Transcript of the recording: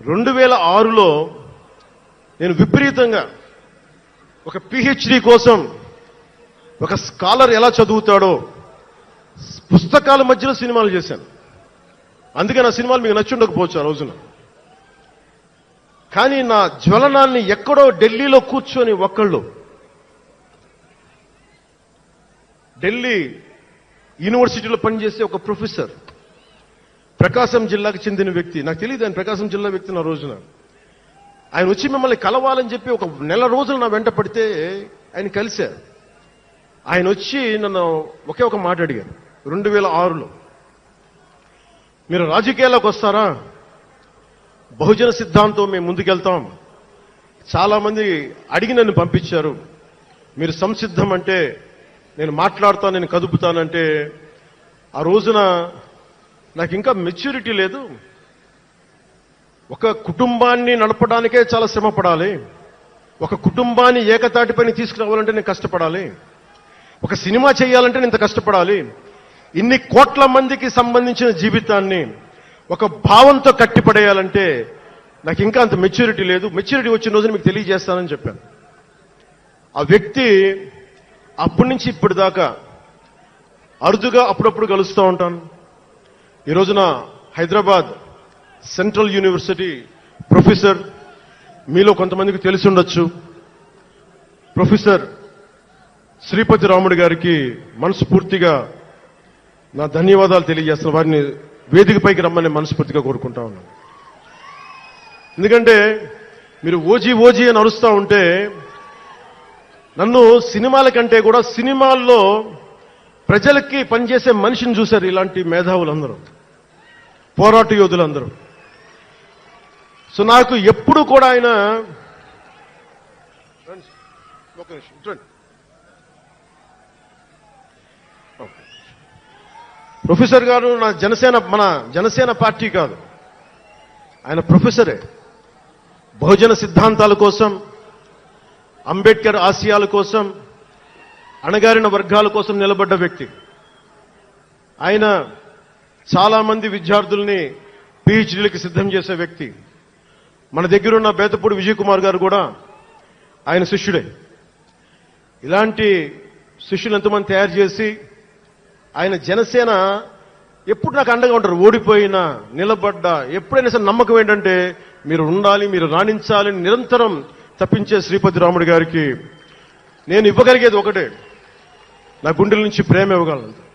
రెండు వేల ఆరులో నేను విపరీతంగా ఒక పిహెచ్డి కోసం ఒక స్కాలర్ ఎలా చదువుతాడో పుస్తకాల మధ్యలో సినిమాలు చేశాను. అందుకే నా సినిమాలు మీకు నచ్చి ఉండకపోవచ్చు ఆ రోజున. కానీ నా జ్వలనాన్ని ఎక్కడో ఢిల్లీలో కూర్చొని ఒక్కళ్ళు ఢిల్లీ యూనివర్సిటీలో పనిచేసే ఒక ప్రొఫెసర్ ప్రకాశం జిల్లాకు చెందిన వ్యక్తి. నాకు తెలియదు ఆయన ప్రకాశం జిల్లా వ్యక్తి నా రోజున. ఆయన వచ్చి మిమ్మల్ని కలవాలని చెప్పి ఒక నెల రోజులు నా వెంట పడితే ఆయన కలిశారు. ఆయన వచ్చి నన్ను ఒకే ఒక మాట అడిగారు. రెండు వేల ఆరులో. మీరు రాజకీయాల్లోకి వస్తారా? బహుజన సిద్ధాంతం మేము ముందుకెళ్తాం. చాలామంది అడిగి నన్ను పంపించారు. మీరు సంసిద్ధం అంటే నేను మాట్లాడతాను నేను కదుపుతానంటే ఆ రోజున నాకు ఇంకా మెచ్యూరిటీ లేదు. ఒక కుటుంబాన్ని నడపడానికే చాలా శ్రమ పడాలి ఒక కుటుంబాన్ని ఏకతాటిపైన తీసుకురావాలంటే నేను కష్టపడాలి. ఒక సినిమా చేయాలంటే నేను ఇంత కష్టపడాలి. ఇన్ని కోట్ల మందికి సంబంధించిన జీవితాన్ని ఒక భావంతో కట్టిపడేయాలంటే నాకు ఇంకా అంత మెచ్యూరిటీ లేదు. మెచ్యూరిటీ వచ్చిన రోజున మీకు తెలియజేస్తానని చెప్పాను. ఆ వ్యక్తి అప్పటి నుంచి ఇప్పటిదాకా అరుదుగా అప్పుడప్పుడు కలుస్తూ ఉంటాను. ఈ రోజున హైదరాబాద్ సెంట్రల్ యూనివర్సిటీ ప్రొఫెసర్ మీలో కొంతమందికి తెలిసి ఉండొచ్చు. ప్రొఫెసర్ శ్రీపతి రాముడు గారికి మనస్ఫూర్తిగా నా ధన్యవాదాలు తెలియజేస్తున్న వారిని వేదికపైకి రమ్మని మనస్ఫూర్తిగా కోరుకుంటా ఉన్నాను. ఎందుకంటే మీరు ఓజీ ఓజీ అని అరుస్తూ ఉంటే నన్ను సినిమాల కంటే కూడా సినిమాల్లో ప్రజలకి పనిచేసే మనిషిని చూశారు ఇలాంటి మేధావులందరూ. పోరాట యోధులందరూ సో నాకు ఎప్పుడు కూడా ఆయన ఒక నిమిషం, చూడండి. ఓకే. ప్రొఫెసర్ గారు నా జనసేన మన జనసేన పార్టీ కాదు ఆయన ప్రొఫెసరే బహుజన సిద్ధాంతాల కోసం అంబేద్కర్ ఆశయాల కోసం అణగారిన వర్గాల కోసం నిలబడ్డ వ్యక్తి ఆయన చాలా మంది విద్యార్థుల్ని పిహెచ్డీలకు సిద్ధం చేసే వ్యక్తి. మన దగ్గరున్న బేతపూడి విజయ్ కుమార్ గారు కూడా ఆయన శిష్యుడే. ఇలాంటి శిష్యులు ఎంతమంది తయారు చేసి ఆయన జనసేన ఎప్పుడు నాకు అండగా ఉంటారు? ఓడిపోయినా నిలబడ్డా ఎప్పుడైనా సరే నమ్మకం ఏంటంటే మీరు ఉండాలి మీరు రాణించాలి నిరంతరం తప్పించే శ్రీపతి రాముడు గారికి నేను ఇవ్వగలిగేది ఒకటే. నా గుండెల నుంచి ప్రేమ ఇవ్వగలను.